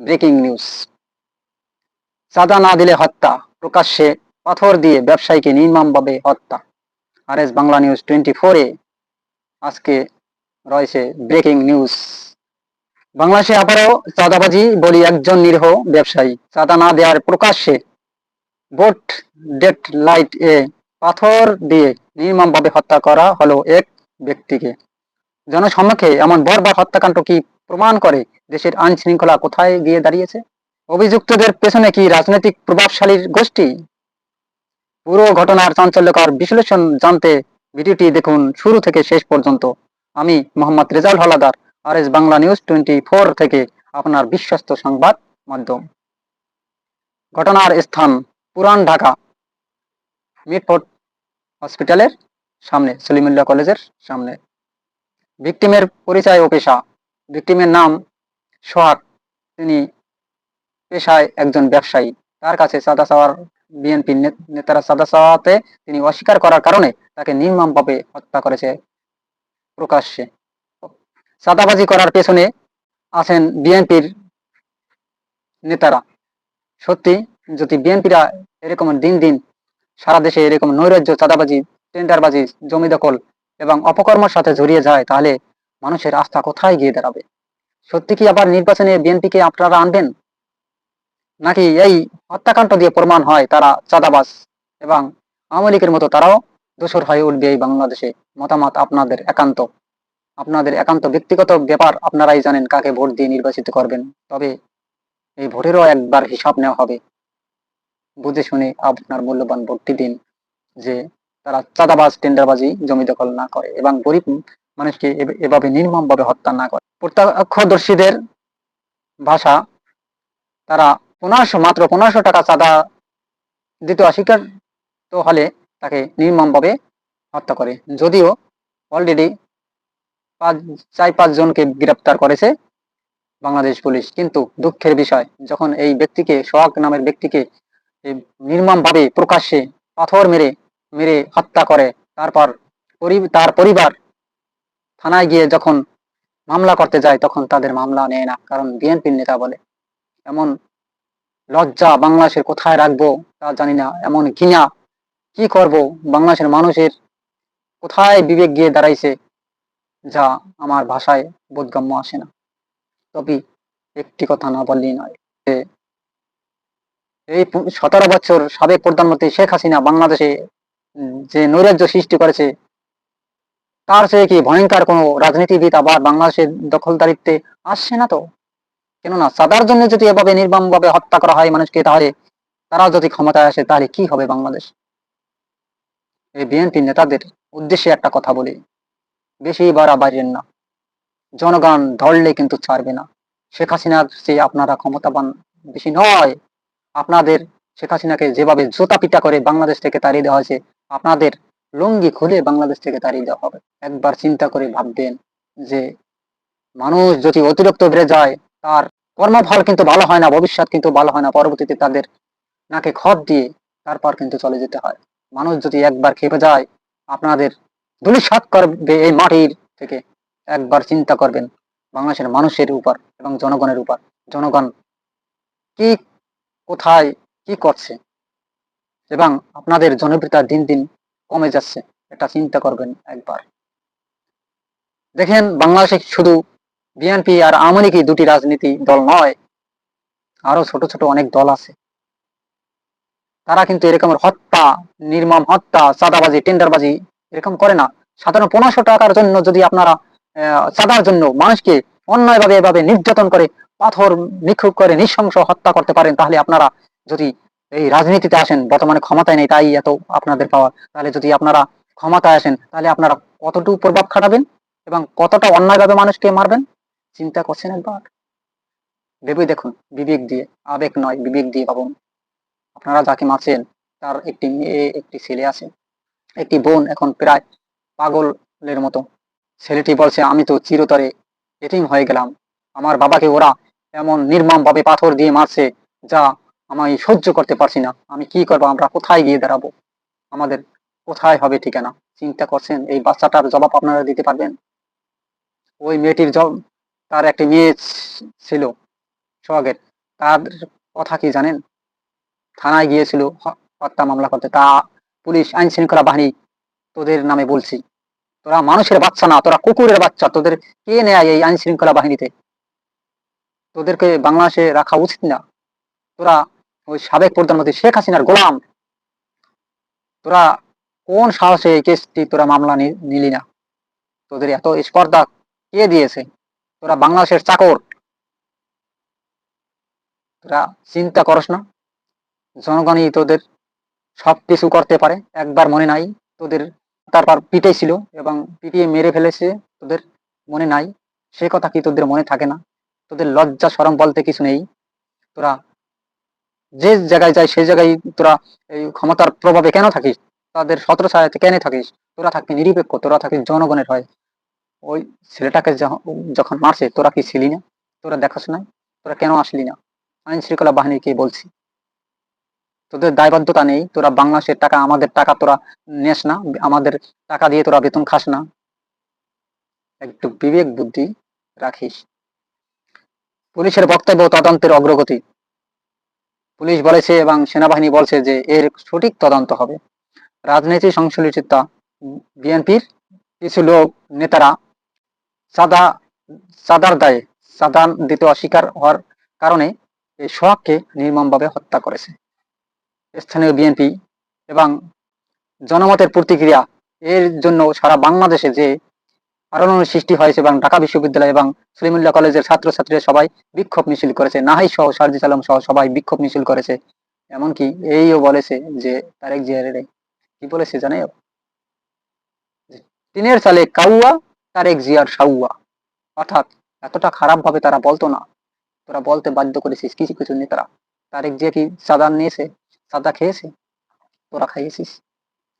Breaking news. চাঁদা না দিলে হত্যা, প্রকাশ্যে পাথর দিয়ে ব্যবসায়ীকে নির্মমভাবে হত্যা। R S Bangla news twenty ফোরে আজকে রয়েছে ব্রেকিং নিউজ। বাংলাদেশে আবারও চাঁদাবাজি বলি একজন নিরীহ ব্যবসায়ী। চাঁদা না দেওয়ার প্রকাশ্যে বোট ডেট লাইট এ পাথর দিয়ে নির্মমভাবে হত্যা করা হলো এক ব্যক্তিকে। জনসম্মুখে এমন বর্বর হত্যাকাণ্ড কি প্রমাণ করে দেশের আইন শৃঙ্খলা কোথায় গিয়ে দাঁড়িয়েছে? অভিযুক্তদের পেছনে কি রাজনৈতিক প্রভাবশালীর গোষ্ঠী? পুরো ঘটনার চাঞ্চল্যকর বিশ্লেষণ জানতে ভিডিওটি দেখুন শুরু থেকে শেষ পর্যন্ত। আমি Mohammad Rezaul Haldar R S Bangla news twenty four থেকে আপনার বিশ্বস্ত সংবাদ মাধ্যম। ঘটনার স্থান পুরান ঢাকা মিটফোর্ট হসপিটালের সামনে, সলিমুল্লাহ কলেজের সামনে। ভিকটিমের পরিচয় ও পেশা ভিকটিমের নাম সোহাগ। তিনি পেশায় একজন ব্যবসায়ী। তার কাছে চাঁদা চাওয়ার বিএনপি নেতারা চাঁদা চাওয়াতে তিনি অস্বীকার করার কারণে তাকে নির্মমভাবে হত্যা করেছে প্রকাশ্যে। চাঁদাবাজি করার পেছনে আছেন বিএনপির নেতারা। সত্যি, যদি বিএনপিরা এরকম দিন দিন সারা দেশে এরকম নৈরাজ্য চাঁদাবাজি টেন্ডারবাজি জমি দখল এবং অপকর্মের সাথে জড়িয়ে যায়, তাহলে মানুষের আস্থা কোথায় গিয়ে দাঁড়াবে? সত্যি কি আবার নির্বাচনে বিএনপিকে আপনারা আনবেন? নাকি এই হত্যাকাণ্ড দিয়ে প্রমাণ হয় তারা চাঁদাবাস এবং আওয়ামী লীগের মতো তারাও দোষর হয়ে উঠবে এই বাংলাদেশে? মতামত আপনাদের একান্ত। আপনাদের একান্ত ব্যক্তিগত ব্যাপার আপনারাই জানেন কাকে ভোট দিয়ে নির্বাচিত করবেন। তবে এই ভোটেরও একবার হিসাব নেওয়া হবে। বুঝে শুনে আপনার মূল্যবান ভোটটি দিন যে তারা চাঁদাবাজ, টেন্ডারবাজি জমি দখল না করে এবং গরিব মানুষকে এভাবে নির্মমভাবে হত্যা না করে। প্রত্যক্ষদর্শীদের ভাষা, তারা পনেরোশো, মাত্র পনেরোশো টাকা চাঁদা দিতে অস্বীকার তো হলে তাকে নির্মমভাবে হত্যা করে। যদিও অলরেডি পাঁচ, চার, পাঁচ জনকে গ্রেপ্তার করেছে বাংলাদেশ পুলিশ। কিন্তু দুঃখের বিষয়, যখন এই ব্যক্তিকে সোহাগ নামের ব্যক্তিকে নির্মমভাবে প্রকাশ্যে পাথর মেরে মেরে হত্যা করে। তারপর তার পরিবার থানায় গিয়ে যখন মামলা করতে যায়, তখন তাদের মামলা নেয় না, কারণ বিএনপির নেতা বলে। এমন লজ্জা বাংলাদেশের কোথায় রাখব তা জানি না, এমন ঘৃণা কি করব বাংলাদেশের মানুষের কোথায় বিবেক গিয়ে দাঁড়াইছে যা আমার ভাষায় বোধগম্য আসে না। তবে একটি কথা না বললেই নয় এই সতেরো বছর সাবেক প্রধানমন্ত্রী শেখ হাসিনা বাংলাদেশে যে নৈরাজ্য সৃষ্টি করেছে, তার চেয়ে কি ভয়ঙ্কর কোনো রাজনীতিবিদ আবার বাংলাদেশের দখলদারিত্বে আসছে না তো? কেননা সাদার জন্য যদি এভাবে নির্মম ভাবে হত্যা করা হয় মানুষকে, তাহলে তারা যদি ক্ষমতায় আসে, তাহলে কি হবে বাংলাদেশ? এই বিএনপি নেতাদের উদ্দেশ্যে একটা কথা বলি, বেশি বাড়াবাড়িয়েন না। জনগণ ধরলে কিন্তু ছাড়বে না। শেখ হাসিনার চেয়ে আপনারা ক্ষমতাবান বেশি নয়, আপনাদের শেখ হাসিনাকে যেভাবে জোতা পিটা করে বাংলাদেশ থেকে তাড়িয়ে দেওয়া হয়েছে আপনাদের লুঙ্গি খুলে বাংলাদেশ থেকে তাড়িয়ে দেওয়া হবে। একবার চিন্তা করে ভাববেন যে, মানুষ যদি অতিরিক্ত বেড়ে যায়, তার কর্মফল কিন্তু ভালো হয় না, ভবিষ্যৎ কিন্তু ভালো হয় না, পরবর্তীতে তাদের নাকে খত দিয়ে তারপর কিন্তু চলে যেতে হয়। মানুষ যদি একবার খেপে যায়, আপনাদের ধুলিসাত করবে এই মাটির থেকে। একবার চিন্তা করবেন, বাংলাদেশের মানুষের উপর এবং জনগণের উপর। জনগণ কি কোথায়, কি করছে? এবং আপনাদের জনপ্রিয়তা দিন দিন কমে যাচ্ছে। এটা চিন্তা করবেন একবার। দেখেন, বাংলাদেশে শুধু বিএনপি আর আওয়ামী লীগই দুটি রাজনীতি দল নয় আরও ছোট ছোট অনেক দল আছে। তারা কিন্তু এরকম হত্যা, নির্মম হত্যা, চাঁদাবাজি, টেন্ডারবাজি এরকম করে না। সাধারণ পনেরোশো টাকার জন্য যদি আপনারা চাঁদার জন্য মানুষকে অন্যায়ভাবে এভাবে নির্যাতন করে, পাথর নিক্ষুপ করে, নৃশংস হত্যা করতে পারেন, তাহলে আপনারা যদি এই রাজনীতিতে আসেন, বর্তমানে ক্ষমতায় নেই, তাই এত আপনাদের পাওয়ার তাহলে যদি আপনারা ক্ষমতায় আসেন, তাহলে আপনারা কতটুকু প্রভাব খাটাবেন এবং কতটা অন্যায়ভাবে মানুষকে মারবেন? চিন্তা করছেন একবার? ভেবে দেখুন, বিবেক দিয়ে, আবেগ নয়, বিবেক দিয়ে ভাবুন। আপনারা যাকে মারছেন, তার একটি মেয়ে, একটি ছেলে আছে। একটি বোন এখন প্রায় পাগলের মতো। ছেলেটি বলছে, আমি তো চিরতরে এটিম হয়ে গেলাম। আমার বাবাকে ওরা এমন নির্মম ভাবে পাথর দিয়ে মারছে, যা আমি সহ্য করতে পারছি না। আমি কি করব? আমরা কোথায় গিয়ে দাঁড়াবো? আমাদের কোথায় হবে ঠিকানা? চিন্তা করছেন? এই বাচ্চাটার জবাব আপনারা দিতে পারবেন? ওই মেয়েটির জব, তার একটি মেয়ে ছিল সোহাগের। তাদের কথা কি জানেন? থানায় গিয়েছিল হত্যা মামলা করতে। তা পুলিশ আইন শৃঙ্খলা বাহিনী তোদের নামে বলছি। তোরা মানুষের বাচ্চা না, তোরা কুকুরের বাচ্চা। তোদের কে নেয় এই আইন শৃঙ্খলা বাহিনীতে? তোদেরকে বাংলাদেশে রাখা উচিত না। তোরা ওই সাবেক প্রধানমন্ত্রী শেখ হাসিনার গোলাম। তোরা কোন সাহসে এই কেসটি, তোরা মামলা নিলি না? তোদের এত স্পর্ধা কে দিয়েছে? তোরা বাংলাদেশের চাকর। তোরা চিন্তা করস না। জনগণই তোদের সব কিছু করতে পারে। একবার মনে নাই, তোদের তারপর পিটাইছিল এবং পিটিয়ে মেরে ফেলেছে তোদের মনে নাই। সে কথা কি তোদের মনে থাকে না? তোদের লজ্জা সরম বলতে কিছু নেই। তোরা যে জায়গায় যায় সেই জায়গায় তোরা এই ক্ষমতার প্রভাবে কেন থাকিস? তাদের সতেরো ছায়াতে কেন থাকিস? তোরা থাকবি নিরপেক্ষ, তোরা থাকিস জনগণের হয়। ওই ছেলেটাকে যখন- মারছে, তোরা কি ছিলি না? তোরা দেখাস না তোরা কেন আসলি না? আইন শৃঙ্খলা বাহিনীকে বলছি? তোদের দায়বদ্ধতা নেই। তোরা বাংলাদেশের টাকা, আমাদের টাকা তোরা নেস না। আমাদের টাকা দিয়ে তোরা বেতন খাস না। একটু বিবেক বুদ্ধি রাখিস। পুলিশের বক্তব্য তদন্তের অগ্রগতি। পুলিশ বলেছে এবং সেনাবাহিনী বলছে যে এর সঠিক তদন্ত হবে। রাজনীতি সংশ্লিষ্টতা বিএনপির কিছু লোক, নেতারা চাঁদা চাঁদার দায়ে চাঁদা দিতে অস্বীকার হওয়ার কারণে এই সোহাগকে নির্মমভাবে হত্যা করেছে। স্থানীয় বিএনপি এবং জনমতের প্রতিক্রিয়া এর জন্য সারা বাংলাদেশে যে আলোড়নের সৃষ্টি হয়েছে এবং ঢাকা বিশ্ববিদ্যালয় এবং সলিমুল্লাহ কলেজের ছাত্রছাত্রীরা সবাই বিক্ষোভ মিছিল করেছে। নাহাই সহ সারজিস আলম সহ সবাই বিক্ষোভ মিছিল করেছে। এমনকি এইও বলেছে যে তারেক জিয়ারে কি বলেছে জানে টিনের চালে কাউয়া, তারেক জিয়ার সাউয়া অর্থাৎ এতটা খারাপ ভাবে তারা বলতো না। তোরা বলতে বাধ্য করেছিস, কিছু কিছু নেতারা। তারেক জিয়া কি সাদা নিয়েছে? সাদা খেয়েছে? তোরা খাইয়েছিস।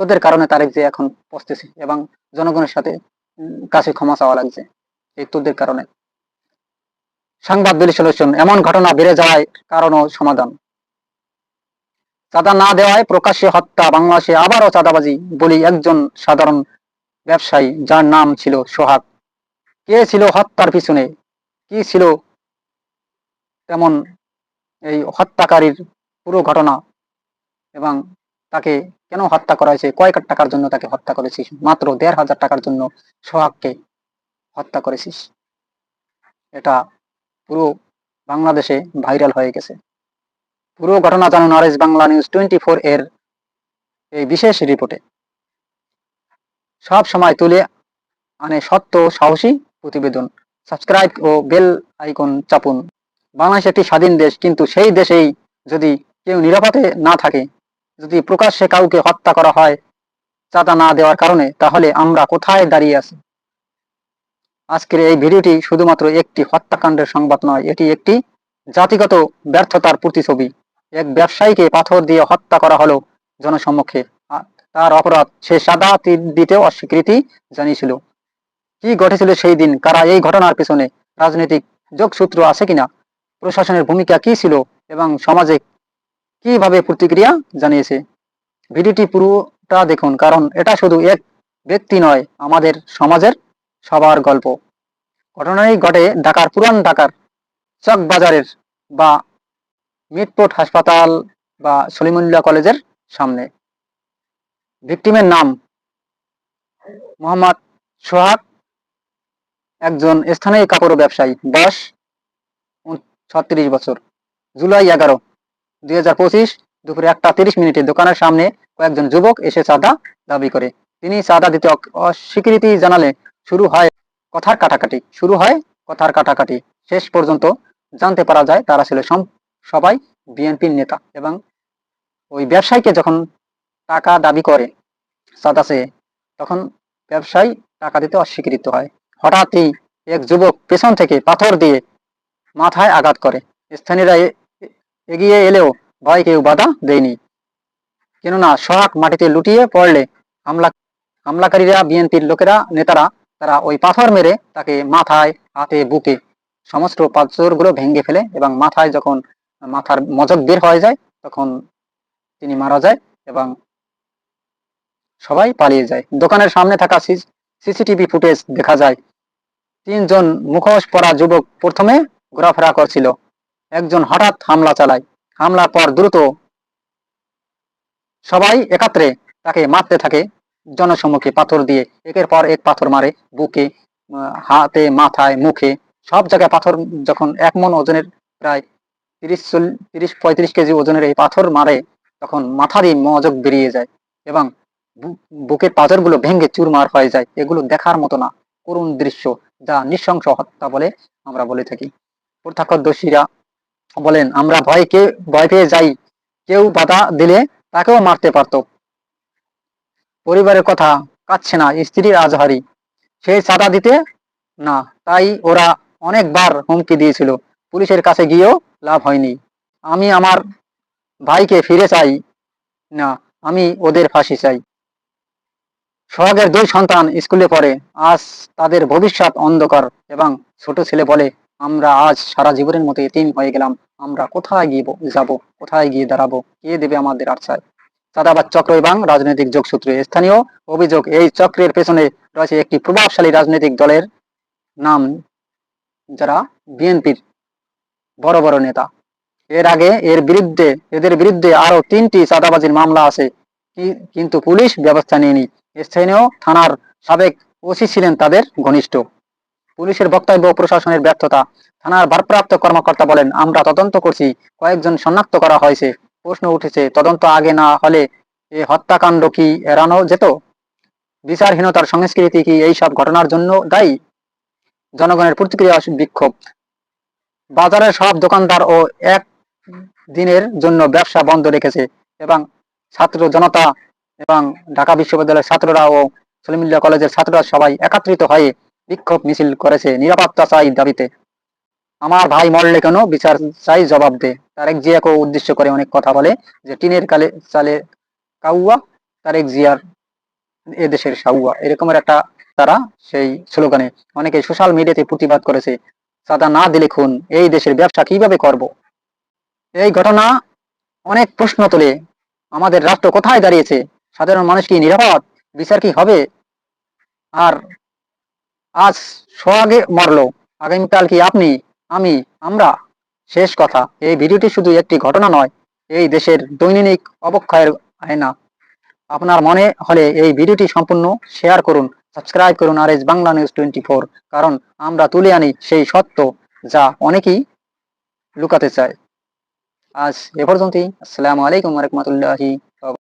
তোদের কারণে তারেক জিয়া এখন পস্তেছে এবং জনগণের সাথে কাছে ক্ষমা চাওয়া লাগছে এই তোদের কারণে। সংবাদ বিশ্লেষণ, এমন ঘটনা বেড়ে যাওয়ায় কারণ ও সমাধান। চাঁদা না দেওয়ায় প্রকাশ্যে হত্যা, বাংলাদেশে আবারও চাঁদাবাজি বলি একজন সাধারণ ব্যবসায়ী যার নাম ছিল সোহাগ। কে ছিল হত্যার পিছনে? কি ছিল তেমন এই হত্যাকারীর পুরো ঘটনা? এবং তাকে কেন হত্যা করা হয়েছে কয়েক টাকার জন্য তাকে হত্যা করেছিস? মাত্র দেড় হাজার টাকার জন্য সোহাগকে হত্যা করেছিস। এটা পুরো বাংলাদেশে ভাইরাল হয়ে গেছে। পুরো ঘটনা জানুন Naresh Bangla news twenty four এর এই বিশেষ রিপোর্টে। সব সময় তুলে আনে সত্য, সাহসী প্রতিবেদন। সাবস্ক্রাইব ও বেল আইকন চাপুন। বাংলাদেশ একটি স্বাধীন দেশ, কিন্তু সেই দেশেই যদি কেউ নিরাপদে না থাকে যদি প্রকাশ্যে কাউকে হত্যা করা হয় চাঁদা না দেওয়ার কারণে, তাহলে আমরা কোথায় দাঁড়িয়ে আছি? আজকের এই ভিডিওটি শুধুমাত্র একটি হত্যাকাণ্ডের সংবাদ নয়, এটি একটি জাতিগত ব্যর্থতার প্রতিছবি এক ব্যবসায়ীকে পাথর দিয়ে হত্যা করা হলো জনসম্মুখে তার অপরাধ সে সাদা দিতেও অস্বীকৃতি জানিয়েছিল। কি ঘটেছিল সেই দিন? কারা এই ঘটনার পেছনে রাজনৈতিক যোগসূত্র আছে কিনা? প্রশাসনের ভূমিকা কি ছিল? এবং সমাজে কীভাবে প্রতিক্রিয়া জানিয়েছে? ভিডিওটি পুরোটা দেখুন, কারণ এটা শুধু এক ব্যক্তি নয়, আমাদের সমাজের সবার গল্প। ঘটনাটি ঘটে ঢাকার, পুরান ঢাকার চক বাজারের বা মিটপোর্ট হাসপাতাল বা সলিমুল্লাহ কলেজের সামনে। ভিকটিমের নাম মোহাম্মদ সোহাগ, একজন স্থানীয় কাপড় ব্যবসায়ী, বয়স ছত্রিশ বছর, জুলাই এগারো। দুই হাজার পঁচিশ দুপুরে একটা তিরিশ মিনিটে দোকানের সামনে কয়েকজন যুবক এসে চাঁদা দাবি করে। তিনি চাঁদা দিতে অস্বীকৃতি জানালে শুরু হয় কথার কাটাকাটি। শুরু হয় কথার কাটাকাটি। শেষ পর্যন্ত জানতে পারা যায় তারা ছিল সবাই বিএনপির নেতা এবং ওই ব্যবসায়ীকে যখন টাকা দাবি করে চাঁদা চেয়ে, তখন ব্যবসায়ী টাকা দিতে অস্বীকৃত হয়। হঠাৎই এক যুবক পেছন থেকে পাথর দিয়ে মাথায় আঘাত করে। স্থানীয়রা এগিয়ে এলেও ভয় কেউ বাধা দেয়নি। কেননা সোহাগ মাটিতে লুটিয়ে পড়লে হামলা, হামলাকারীরা, বিএনপির লোকেরা, নেতারা, তারা ওই পাথর মেরে তাকে মাথায়, হাতে, বুকে সমস্ত পাথরগুলো ভেঙে ফেলে এবং মাথায় যখন মাথার মজক বের হয়ে যায়, তখন তিনি মারা যায় এবং সবাই পালিয়ে যায়। দোকানের সামনে থাকা সিসিটিভি ফুটেজ দেখা যায়, তিনজন মুখোশ পরা যুবক প্রথমে ঘোরাফেরা করছিল। একজন হঠাৎ হামলা চালায়। হামলার পর দ্রুত সবাই একাত্রে তাকে মারতে থাকে। জনসম্মুখে পাথর দিয়ে একের পর এক পাথর মারে বুকে হাতে, মাথায়, মুখে। সব জায়গায় পাথর যখন এক মন ওজনের প্রায় তিরিশ চল্লিশ তিরিশ, পঁয়ত্রিশ কেজি ওজনের এই পাথর মারে, তখন মাথা দিয়ে মজক বেরিয়ে যায় এবং বুকের পাথরগুলো ভেঙে চুরমার হয়ে যায়। এগুলো দেখার মতো না। করুণ দৃশ্য যা নৃশংস হত্যা বলে আমরা বলে থাকি। প্রত্যক্ষদর্শীরা বলেন, আমরা ভয়কে ভয় পেয়ে যাই। কেউ বাধা দিলে তাকেও মারতে পারতো। পরিবারের কথা কাচ্ছে না স্ত্রীর আজহারি সেই চাঁদা দিতে না, তাই ওরা অনেকবার হুমকি দিয়েছিল। পুলিশের কাছে গিয়েও লাভ হয়নি। আমি আমার ভাইকে ফিরে চাই না, আমি ওদের ফাঁসি চাই। সোহাগের দুই সন্তান স্কুলে পড়ে। আজ তাদের ভবিষ্যৎ অন্ধকার এবং ছোট ছেলে বলে আমরা আজ সারা জীবনের মতো এতিম হয়ে গেলাম। আমরা কোথায় গিয়ে যাব, কোথায় গিয়ে দাঁড়াবো? কে দেবে আমাদের আশ্রয়? চাঁদাবাদ চক্র এবং রাজনৈতিক যোগসূত্রে। স্থানীয় অভিযোগ, এই চক্রের পেছনে রয়েছে একটি প্রভাবশালী রাজনৈতিক দলের নাম, যারা বিএনপির বড় বড় নেতা। এর আগে এর বিরুদ্ধে, এদের বিরুদ্ধে আরও তিনটি চাঁদাবাজির মামলা আছে। কিন্তু পুলিশ ব্যবস্থা নেয়নি। স্থানীয় থানার সাবেক ওসি ছিলেন তাদের ঘনিষ্ঠ। পুলিশের বক্তব্য প্রশাসনের ব্যর্থতা। থানার ভারপ্রাপ্ত কর্মকর্তা বলেন, আমরা তদন্ত করছি। কয়েকজন শনাক্ত করা হয়েছে। প্রশ্ন উঠেছে, তদন্ত আগে না হলে এ হত্যাকাণ্ড কি এড়ানো যেত? বিচারহীনতার সংস্কৃতি কি এই সব ঘটনার জন্য দায়ী? জনগণের প্রতিক্রিয়া বিক্ষোভ। বাজারের সব দোকানদার ও এক দিনের জন্য ব্যবসা বন্ধ রেখেছে এবং ছাত্র জনতা এবং ঢাকা বিশ্ববিদ্যালয়ের ছাত্ররা ও সলিমুল্লাহ কলেজের ছাত্ররা সবাই একত্রিত হয়ে বিক্ষোভ মিছিল করেছে, নিরাপত্তা চাই দাবিতে। আমার ভাই মরলে কেন? বিচার চাই জবাব দে। তারেক জিয়াকে উদ্দেশ্য করে অনেক কথা বলে যে, টিনের কালে চালে কাউয়া, তারেক জিয়ার এদেশের সাউয়া এরকমের একটা তারা সেই স্লোগানে অনেকে সোশ্যাল মিডিয়াতে প্রতিবাদ করেছে, সাদা না দিলে খুন এই দেশের ব্যবসা কীভাবে করব? এই ঘটনা অনেক প্রশ্ন তোলে। আমাদের রাষ্ট্র কোথায় দাঁড়িয়েছে? সাধারণ মানুষ কি নিরাপদ? বিচার কি হবে? আর আজ সোহাগে মরলো। আগামীকাল কি আপনি, আমি, আমরা? শেষ কথা, এই ভিডিওটি শুধু একটি ঘটনা নয়, এই দেশের দৈনিক অবক্ষয়ের আয়না। আপনার মনে হলে এই ভিডিওটি সম্পূর্ণ শেয়ার করুন, সাবস্ক্রাইব করুন R S Bangla news twenty four, কারণ আমরা তুলে আনি সেই সত্য যা অনেকেই লুকাতে চায়। আজ এ পর্যন্তই, আসসালামু আলাইকুম রহমতুল্লাহি